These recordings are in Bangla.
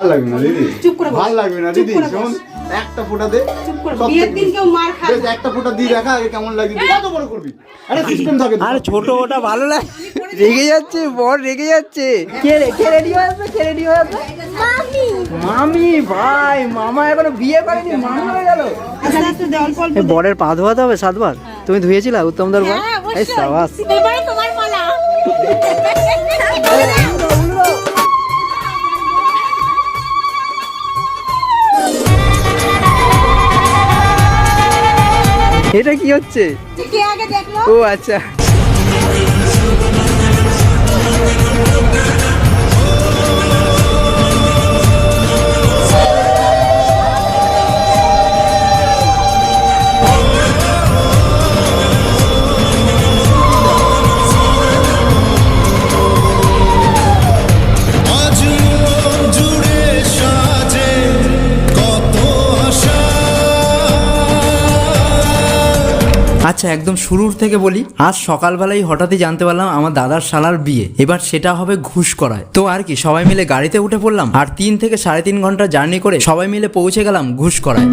ভালো লাগবে না দিদি? চুপ করে ভালো লাগবে না দিদি? শোন একটা ফোঁটা দে। চুপ করে বিয়ের দিন কেউ মার খায় বেশ, একটা ফোঁটা দিয়ে দেখা আগে কেমন লাগে কত বড় করবি? আরে সিস্টেম থাকে তো। ছোট ওটা ভালো লাগে। রেগে যাচ্ছে বর রেগে যাচ্ছে। কে রে কে রেডি হয়ে আসবে কে রেডি হয়ে আসবে? মামি। মামি ভাই মামা এখনও বিয়ে করেনি মামি হয়ে গেল। অল্প অল্প এই বরের পা ধোয়াতে হবে সাতবার। তুমি ধুয়েছিলা উত্তমদার বর? এই সাবাস। তোমার পালা এটা কি হচ্ছে? ও আচ্ছা। আচ্ছা একদম শুরুর থেকে বলি, আজ সকালবেলায় হঠাৎই জানতে পারলাম আমার দাদার শালার বিয়ে। এবার সেটা হবে ঘুষ করায়। তো আর কি, সবাই মিলে গাড়িতে উঠে পড়লাম, আর তিন থেকে সাড়ে তিন ঘণ্টা জার্নি করে সবাই মিলে পৌঁছে গেলাম ঘুষ করায়।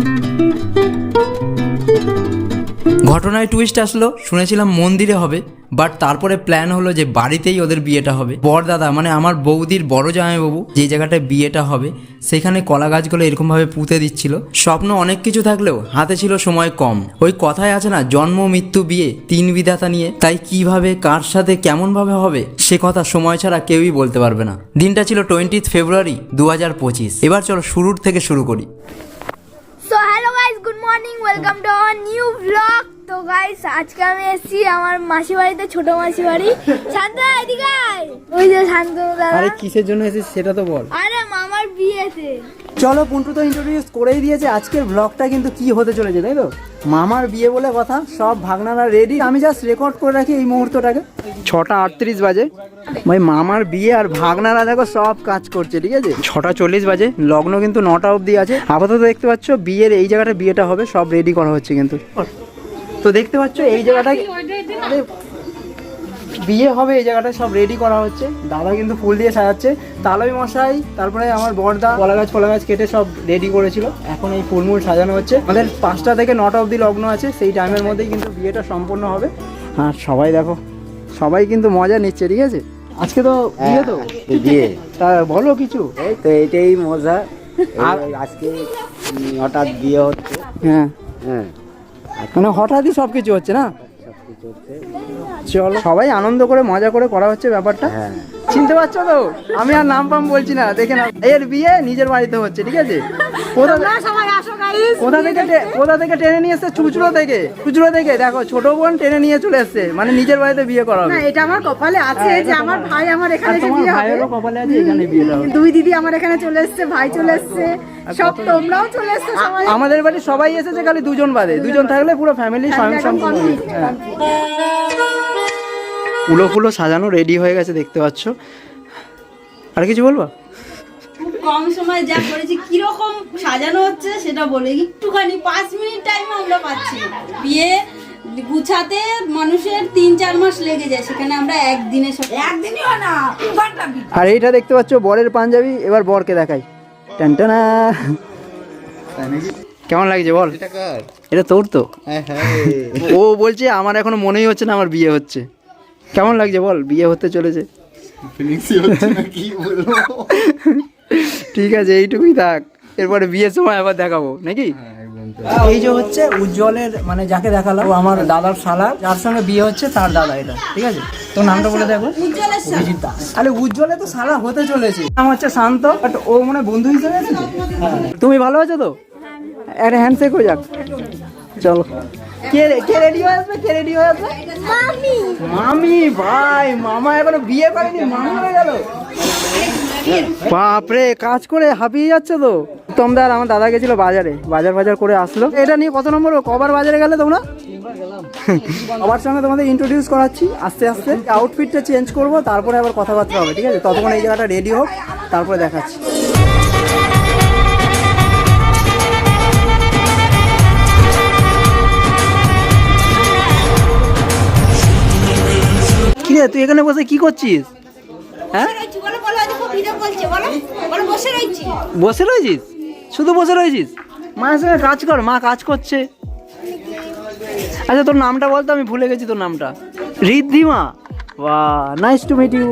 ঘটনায় টুইস্ট আসলো, শুনেছিলাম মন্দিরে হবে বাট তারপরে প্ল্যান হলো যে বাড়িতেই ওদের বিয়েটা হবে। বর দাদা মানে আমার বৌদির বড় জামাইবাবু, যে জায়গাটায় বিয়েটা হবে, সেখানে কলা গাছগুলো এরকমভাবে পুঁতে দিচ্ছিল। স্বপ্ন অনেক কিছু থাকলেও হাতে ছিল সময় কম। ওই কথায় আছে না, জন্ম, মৃত্যু, বিয়ে, তিন বিধাতা নিয়ে। তাই কীভাবে, কার সাথে, কেমনভাবে হবে, সে কথা সময় ছাড়া কেউই বলতে পারবে না। দিনটা ছিল টোয়েন্টিথ ফেব্রুয়ারি দু হাজার পঁচিশ। এবার চলো শুরুর থেকে শুরু করি। so hello guys good morning. Welcome to our new vlog. তো গাইস আজকে আমি এসেছি আমার মাসি বাড়িতে ছোট মাসি বাড়ি। শান্ত এদিকে ওই যে শান্ত দাদা। আরে কিসের জন্য এসেছিস সেটা তো বল। আরে মামার বিয়েতে। চলো পুন্টু তো ইন্ট্রোডিউস করেই দিয়েছে আজকের ব্লগটা কিন্তু কি হতে চলেছে তাই তো? মামার বিয়ে বলে কথা সব ভাগনারা রেডি আমি জাস্ট রেকর্ড করে রাখি এই মুহূর্তটাকে। ছটা আটত্রিশ বাজে। ভাই মামার বিয়ে আর ভাগনারা দেখো সব কাজ করছে ঠিক আছে? ছটা চল্লিশ বাজে লগ্ন কিন্তু নটা অবধি আছে। আপাতত দেখতে পাচ্ছ বিয়ের এই জায়গাটা বিয়েটা হবে সব রেডি করা হচ্ছে কিন্তু। তো দেখতে পাচ্ছ এই জায়গাটা আরে বিয়ে হবে এই জায়গাটা সব রেডি করা হচ্ছে। দাদা কিন্তু ফুল দিয়ে সাজাচ্ছে। তালই মশাই তারপরে আমার বড়দা কলা গাছ কলা গাছ কেটে সব রেডি করেছিল। এখন এই ফুলমুল সাজানো হচ্ছে। আমাদের পাঁচটা থেকে নটা অবধি লগ্ন আছে সেই টাইমের মধ্যেই কিন্তু বিয়েটা সম্পূর্ণ হবে। আর সবাই দেখো সবাই কিন্তু মজা নিচ্ছে ঠিক আছে? আজকে তো বিয়ে তো? বিয়ে। তা বলো কিছু। এই তো এটাই মজা। আর- আজকে হঠাৎ বিয়ে হচ্ছে। হ্যাঁ। হ্যাঁ। মানে হঠাৎই সব কিছু হচ্ছে না? চলো সবাই আনন্দ করে মজা করে করা হচ্ছে ব্যাপারটা। হ্যাঁ। চিনতে পারছ তো? আমি আর নাম পাম বলছি না দেখে না এর বিয়ে নিজের বাড়িতে হচ্ছে ঠিক আছে? কোথাও সবাই আসো কোথা থেকে কোথা থেকে টেনে নিয়ে এসছে? চুচড়ো থেকে। চুচড়ো থেকে। দেখো ছোট বোন টেনে নিয়ে চলে এসছে। মানে নিজের বাড়িতে বিয়ে করা না এটা আমার কপালে আছে হ্যাঁ, যে আমার ভাই আমার এখানে এসে বিয়ে হবে। কপালে আছে এখানে বিয়েটা হবে। দুই দিদি আমার এখানে চলে এসেছে ভাই চলে এসেছে। সব তোমরাও চলে এসেছ সবাই। আমাদের বাড়ি সবাই এসেছে খালি দুজন বাদে। দুজন থাকলে পুরো ফ্যামিলি স্বয়ং সম্পূর্ণ হ্যাঁ। ফুলো ফুলো সাজানো রেডি হয়ে গেছে দেখতে পাচ্ছ। আর কিছু বলব? কম সময় যা করেছি কীরকম সাজানো হচ্ছে সেটা বলে। একটুখানি পাঁচ মিনিট টাইম আমরা পাচ্ছি। বিয়ে গুছাতে মানুষের তিন চার মাস লেগে যায় সেখানে আমরা একদিনে সব একদিনই হয় না আর এইটা দেখতে পাচ্ছ বরের পাঞ্জাবি এবার বরকে দেখাই। টানটানা কেমন লাগছে বল? এটা তোর তো। হ্যাঁ হ্যাঁ। ও বলছে আমার এখনও মনেই হচ্ছে না আমার বিয়ে হচ্ছে। কেমন লাগছে বল? বিয়ে হতে চলেছে। ফিলিংসই হচ্ছে না কি বলব? ঠিক আছে এইটুকুই থাক। এরপরে বিয়ের সময় আবার দেখাবো নাকি? হ্যাঁ, একদম তো। এই যে হচ্ছে উজ্জ্বলের মানে যাকে দেখালাম ও আমার দাদার শালা যার সঙ্গে বিয়ে হচ্ছে তার দাদা এটা ঠিক আছে? তোর নামটা বলে দেখো। উজ্জ্বলের অভিজিৎ দাস আরে উজ্জ্বলে তো শালা হতে চলেছে। নাম হচ্ছে শান্ত বাট ও মানে বন্ধু হিসেবে তুমি ভালো আছো তো? একটা হ্যান্ডশেক হয়ে যাক। চলো। কে রে- কে রেডি হয়ে আসবে? কে রেডি হয়ে আসবে? মামি। মামি ভাই মামা এখনও বিয়ে করেনি মামা হয়ে গেল। বাপরে, কাজ করে হাঁপিয়ে যাচ্ছে তো। তোমরা আর আমার দাদা গেছিল বাজারে, বাজার বাজার করে আসলো। এটা নিয়ে কত নম্বর কবার বাজারে গেলে তোমরা? সবার সঙ্গে তোমাদের ইন্ট্রোডিউস করাচ্ছি, আস্তে আস্তে। আউটফিটটা চেঞ্জ করব, তারপরে আবার কথাবার্তা হবে, ঠিক আছে? ততক্ষণ এই জায়গাটা রেডি হোক, তারপরে দেখাচ্ছি। কিরে, তুই এখানে বসে কি করছিস? হ্যাঁ? বসে রয়েছিস? শুধু বসে রয়েছিস? মায়ের সঙ্গে কাজ কর মা কাজ করছে। আচ্ছা তোর নামটা বলতো আমি ভুলে গেছি তোর নামটা। রিদ্ধিমা বা nice to meet you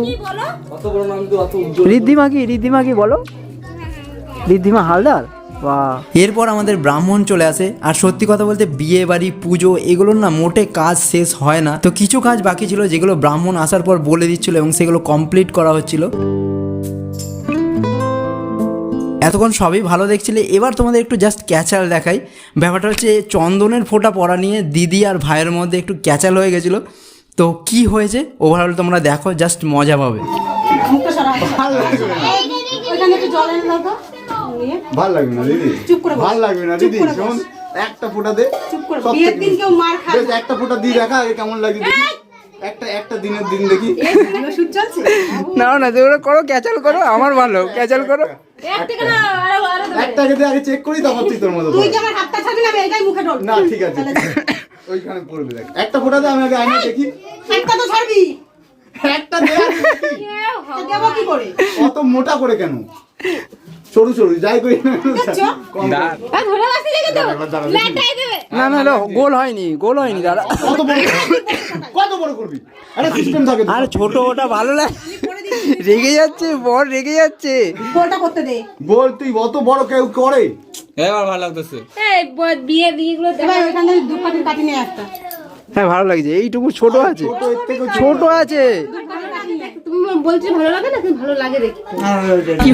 Riddhima কি রিদ্ধিমা কি? বলো? রিদ্ধিমা হালদার? এরপর আমাদের ব্রাহ্মণ চলে আসে। আর সত্যি কথা বলতে বিয়ে বাড়ি পুজো এগুলোর না মোটে কাজ শেষ হয় না। তো কিছু কাজ বাকি ছিল যেগুলো ব্রাহ্মণ আসার পর বলে দিচ্ছিল এবং সেগুলো কমপ্লিট করা হচ্ছিল। এতক্ষণ সবই ভালো দেখছিলে। এবার তোমাদের একটু জাস্ট ক্যাচাল দেখাই। ব্যাপারটা হচ্ছে চন্দনের ফোঁটা পড়া নিয়ে দিদি আর ভাইয়ের মধ্যে একটু ক্যাচাল হয়ে গেছিল। তো কি হয়েছে? ওভারঅল তোমরা দেখো জাস্ট মজা পাবে। ভালো লাগবে না দিদি? চুপ করে বস। ভালো লাগবে না দিদি? শোন একটা ফোঁটা দে। চুপ করে বিয়ের দিন কেউ মার খায় একটা ফোঁটা দিয়ে দেখা আগে কেমন লাগে একটা একটা দিনের দিন দেখি। না না তোমরা করো ক্যাচাল করো আমার ভালো ক্যাচাল করো। একটা আগে আগে চেক করি তারপর তুই তোর মতো তুই। আমার হাতটা ছাড়বি না এটাই মুখে ঢোল। না ঠিক আছে। ওইখানে পড়বে দেখ। একটা ফোঁটা দে আমি আগে আয়না দেখি। একটা তো ছাড়বি। একটা দে দেবো কি করে? অত মোটা করে কেন? সরু সরু যাই করি। না। না গোল হয়নি গোল হয়নি দাদা কত বড় কত বড় করবি? আরে সিস্টেম থাকে। আর ছোট ওটা ভালো লাগে। রেগে যাচ্ছে বর রেগে যাচ্ছে। গোলটা করতে দে। বল তুই অত বড় কেউ করে। বিয়ে বিয়েগুলো এবার ওইখান থেকে দু পাটির কাটি নিয়ে একটা হ্যাঁ ভালো লাগছে এইটুকু ছোট আছে। ছোট এর থেকে ছোট। আছে। তুমি বলছো ভালো লাগে না ভালো লাগে দেখি আমার মুখে মারো।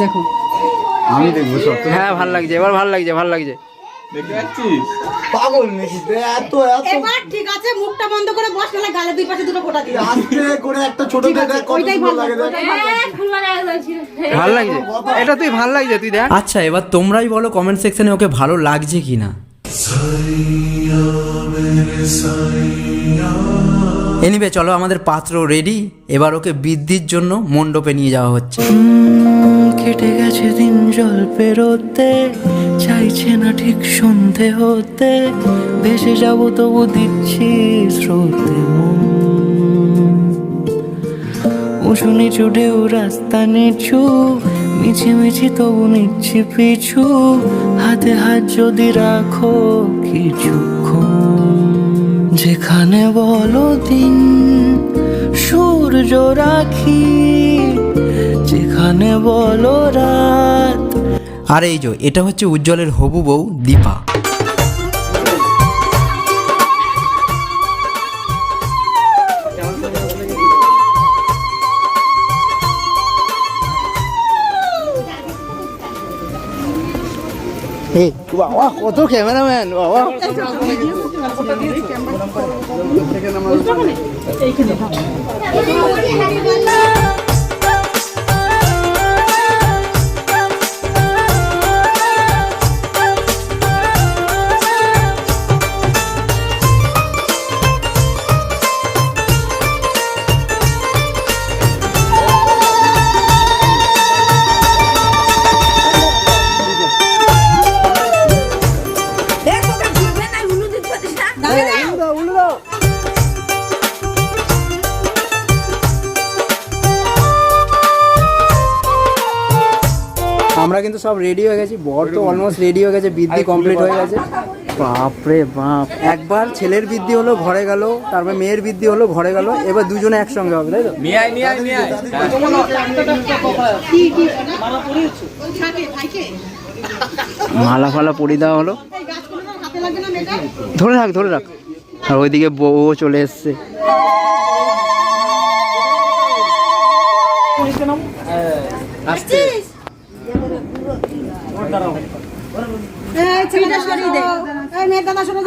দেখো আমি দেখব সব হ্যাঁ ভালো লাগছে এবার ভালো লাগছে ভালো লাগছে পাগল নাকি? এত এত। এবার ঠিক আছে মুখটা বন্ধ করে বস নাহলে গালে দুই পাশে দুটো ফোঁটা দিই আস্তে করে একটা ছোট দেখ কত ভালো লাগে ভালো। লাগছে? এটা তুই ভালো লাগছে তুই দেখ। আচ্ছা এবার তোমরাই বলো কমেন্ট সেকশনে ওকে ভালো লাগছে কি না এনিবে চলো আমাদের পাত্র রেডি এবার ওকে বৃদ্ধির জন্য মণ্ডপে নিয়ে যাওয়া হচ্ছে। কেটে গেছে দিন জল পেরোতে চাইছে না ঠিক সন্ধে হতে। ভেসে যাব তবু দিচ্ছি স্রোতে উঁচু নিচু ঢেউ, রাস্তা নিচু, মিছি মিছি তবু নিচ্ছি পিছু। হাতে হাত যদি রাখো কিছুক্ষণ যেখানে বলো দিন, সূর্য রাখি। যেখানে বলো রাত। আর এই যে, এটা হচ্ছে উজ্জ্বলের হবু বউ দীপা। এই বাবা কত ক্যামেরাম্যান বাবা আমরা সব রেডি হয়ে গেছি বর তো অলমোস্ট রেডি হয়ে গেছে বৃদ্ধি কমপ্লিট হয়ে গেছে। বাপরে বাপ। একবার ছেলের বৃদ্ধি হলো ঘরে গেল তারপর মেয়ের বৃদ্ধি হলো ঘরে গেল এবার দুজনে একসঙ্গে হবে তাই তো? মালা ফালা পরিয়ে দেওয়া হলো। ধরে রাখ ধরে রাখ। আর ওইদিকে বউ চলে এসছে। এই ছেলেটা সরিয়ে দে। এই মেয়ের দাদা সরে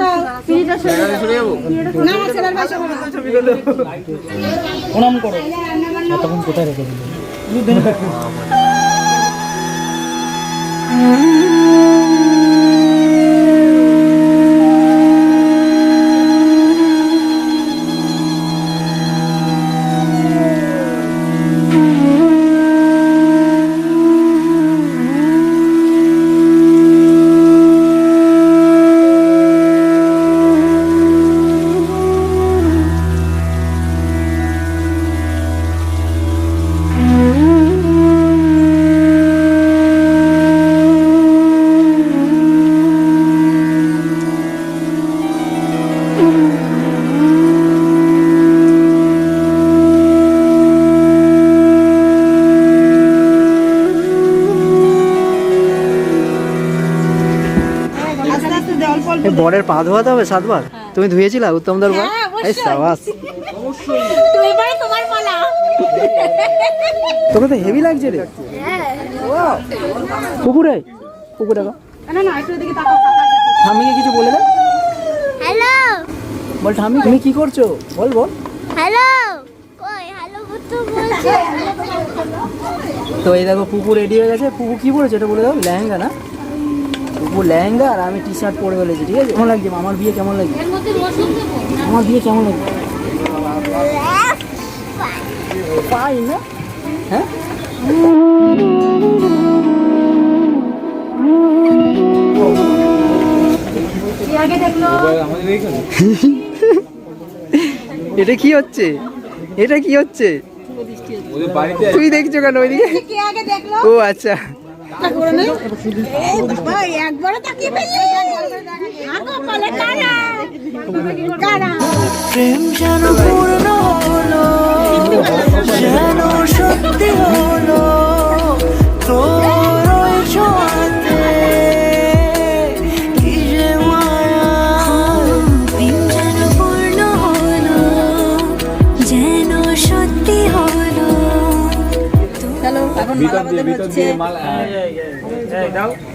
বরের পা ধোয়াতে হবে সাতবার? তুমি ধুয়েছিলা উত্তমদার বর হ্যাঁ, অবশ্যই। এই সাবাস তোকে তো হেভি লাগছে রে! পুকুরে? পুকুরে এদিকে তাকাও ঠাম্মিকে কিছু বলে দে। হ্যালো। বল ঠাম্মি তুমি কি করছ? বল বল। হ্যালো। তো এই দেখো পুকুর রেডি হয়ে গেছে। পুকু কি পরেছে এটা বলে দাও। লেহেঙ্গা না? পুকু লেহেঙ্গা আর আমি টি শার্ট পরে ফেলেছি ঠিক আছে? কেমন লাগছে? আমার বিয়ে কেমন লাগছে? আমার বিয়ে কেমন লাগছে? পাই না? হ্যাঁ? এটা কি হচ্ছে? এটা কি হচ্ছে? তুই দেখছ কেন ওইদিকে? কে আগে দেখল। ও আচ্ছা। প্রেম যেন পূর্ণ হলো যেন সত্যি হলো তোর ওই চলো দিয়ে মালা বদল হচ্ছে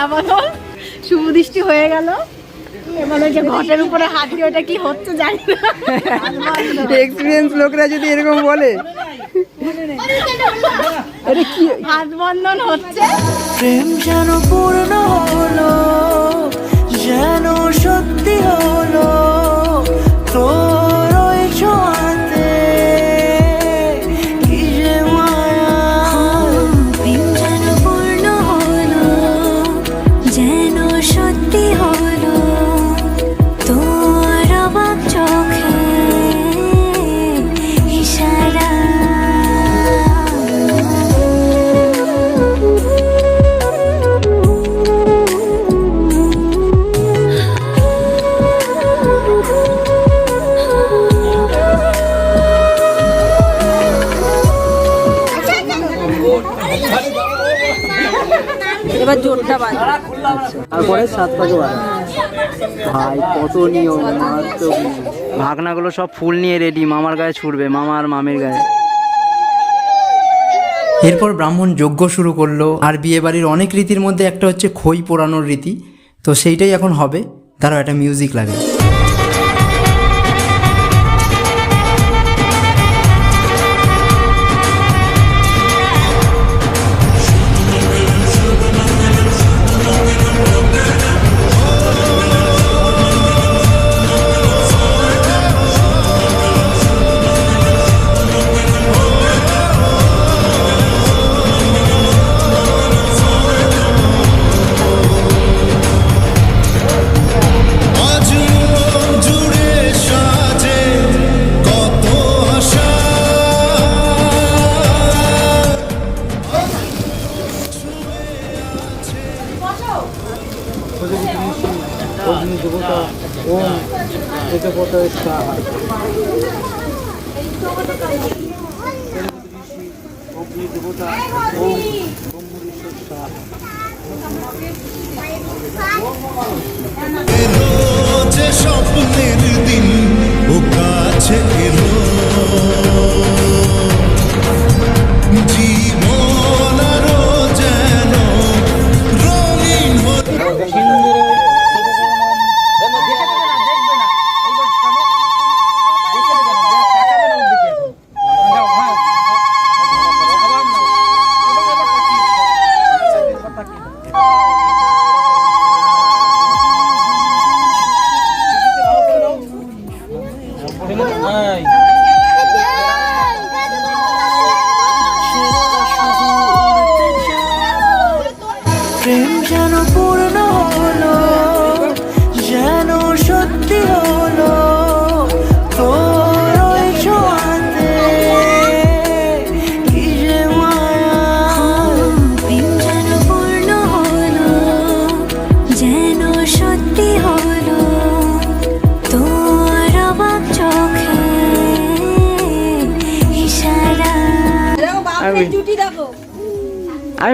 মালা বদল শুভ দৃষ্টি হয়ে গেল। যে ঘটের উপরে হাত দিয়ে ওটা কি হচ্ছে জানি না। এক্সপিরিয়েন্স লোকরা যদি এরকম বলে। আরে কি? হাত বন্ধন হচ্ছে। প্রেম যেন পূর্ণ হলো যেন সত্যি হলো তোর সাত পাকে বাড়া ভাই কত নিয়ম মারাত্মক ভাগনাগুলো সব ফুল নিয়ে রেডি মামার গায়ে ছুটবে মামার আর মামির গায়ে। এরপর ব্রাহ্মণ যজ্ঞ শুরু করল আর বিয়ে বাড়ির অনেক রীতির মধ্যে একটা হচ্ছে খই পোড়ানোর রীতি। তো সেইটাই এখন হবে। তারও একটা মিউজিক লাগে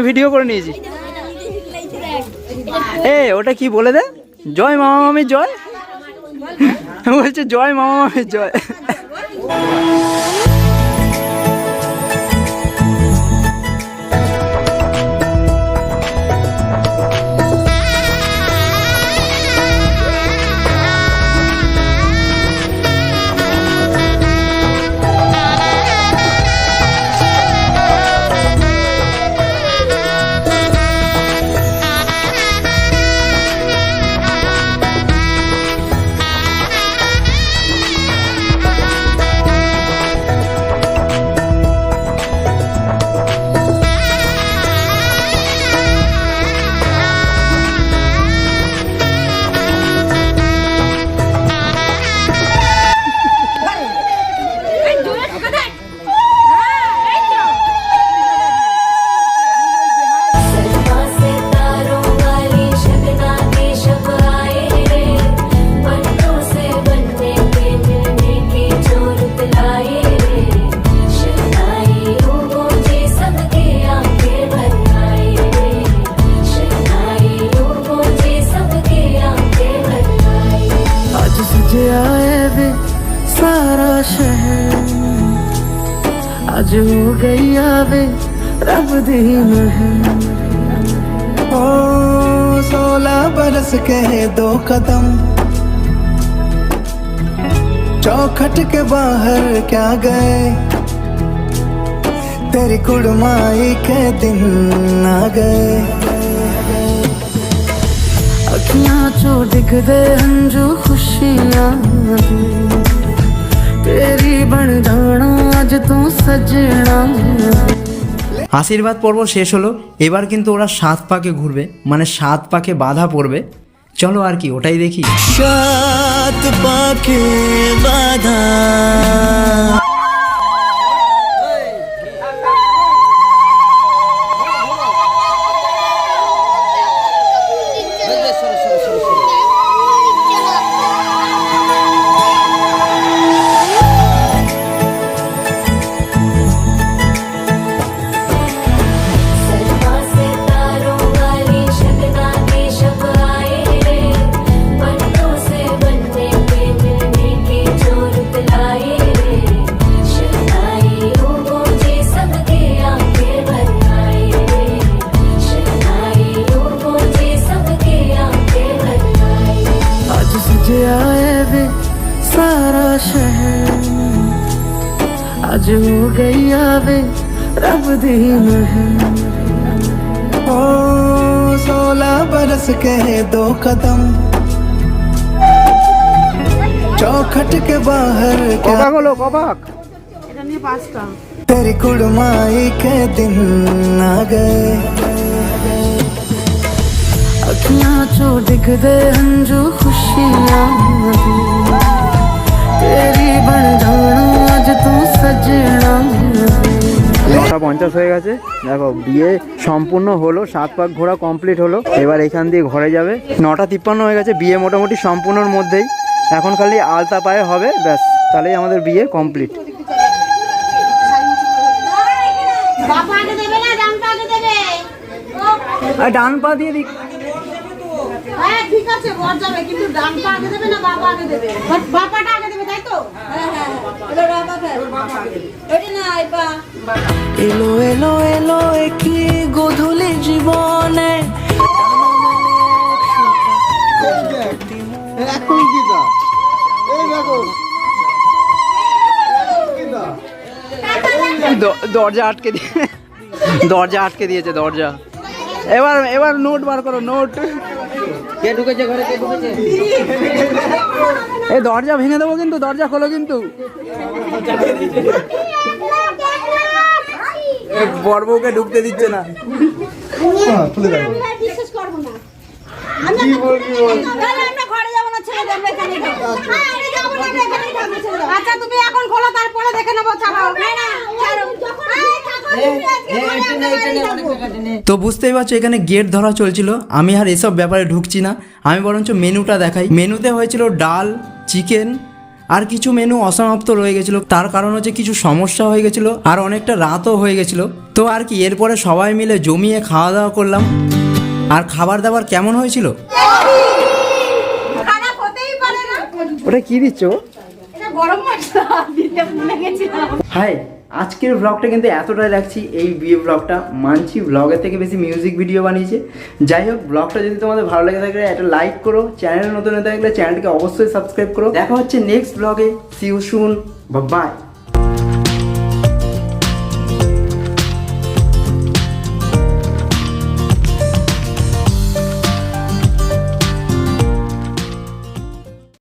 ভিডিও করে নিয়েছি। এ, ওটা কি বলে দে? জয় মামা মামি, জয়? বলছে, জয় মামা মামি, জয়। आज हो गई आवे, रब दी ओ सोलह बरस के दो कदम। चौखट के बाहर क्या गए? तेरी कुड़माई के दिन आ गए। अखियाँ चो दिख दे हंजू खुशियाँ तेरी बन जाना আশীর্বাদ পর্ব শেষ হলো। এবার কিন্তু ওরা সাত পাকে ঘুরবে মানে সাত পাকে বাধা পড়বে। চলো আর কি ওটাই দেখি। সাত পাকে বাধা। आज सजे आए वे सारा शहर आज हो गई आवे रब दी महर ओ सोलह बरस के दो कदम चौखट के बाहर क्या কবাক হলো কবাক तेरी कुड़माई के दिन आ गए अखियां चो दिख दे हंजू खुशियां दी तेरी बन जाना अज तू सजना নটা পঞ্চাশ হয়ে গেছে দেখো বিয়ে সম্পূর্ণ হলো সাত পাক ঘোরা কমপ্লিট হলো এবার এখান দিয়ে ঘরে যাবে নটা তিপ্পান্ন হয়ে গেছে বিয়ে মোটামুটি সম্পূর্ণর মধ্যেই এখন খালি আলতা পায়ে হবে ব্যাস তাহলেই আমাদের বিয়ে কমপ্লিট বাবা আগে দেবে না ডানটা আগে দেবে আর ডান পা দিয়ে দিক হ্যাঁ ঠিক আছে বর যাবে কিন্তু ডানটা আগে দেবে না বাবা আগে দেবে? বাবাটা আগে দেবে তাই তো? হ্যাঁ হ্যাঁ এবার বাবা ফের ওইটা না এবার? এলো এলো এলো একই গধূলি জীবনে। এখন কি দা? এই দেখো। কি দা? দ- দরজা আটকে দিয়ে দরজা আটকে দিয়েছে দরজা। এবার এবার নোট বার করো নোট। কে ঢুকেছে ঘরে কে ঢুকেছে? এই দরজা ভেঙে দেবো কিন্তু দরজা খোলো কিন্তু। এ ঢুকতে দিচ্ছে না। হ্যাঁ, ছেড়ে থাকব হ্যাঁ, ছেড়ে। আচ্ছা তুমি এখন খোলো তারপরে দেখে নেব ছাড়াও না তো বুঝতেই পারছ এখানে গেট ধরা চলছিল। আমি আর এসব ব্যাপারে ঢুকছি না। আমি বরঞ্চ মেনুটা দেখাই। মেনুতে হয়েছিল ডাল চিকেন আর কিছু মেনু অসমাপ্ত রয়ে গেছিল। তার কারণ হচ্ছে কিছু সমস্যা হয়ে গেছিল আর অনেকটা রাতও হয়ে গেছিল। তো আর কি এরপরে সবাই মিলে জমিয়ে খাওয়া দাওয়া করলাম। আর খাবার দাবার কেমন হয়েছিল? খারাপ হতেই পারে না। ওটা কি দিচ্ছ? হাই আজকের ব্লগটা কিন্তু এতটাই রাখছি এই বিয়ে ব্লগটা মানছি ব্লগের থেকে বেশি মিউজিক ভিডিও বানিয়েছে। যাই হোক ব্লগটা যদি তোমাদের ভালো লেগে থাকে, একটা লাইক করো। চ্যানেল নতুন হয়ে থাকলে চ্যানেলটিকে অবশ্যই সাবস্ক্রাইব করো। দেখা হচ্ছে নেক্সট ব্লগে সিউ শুন বা বাই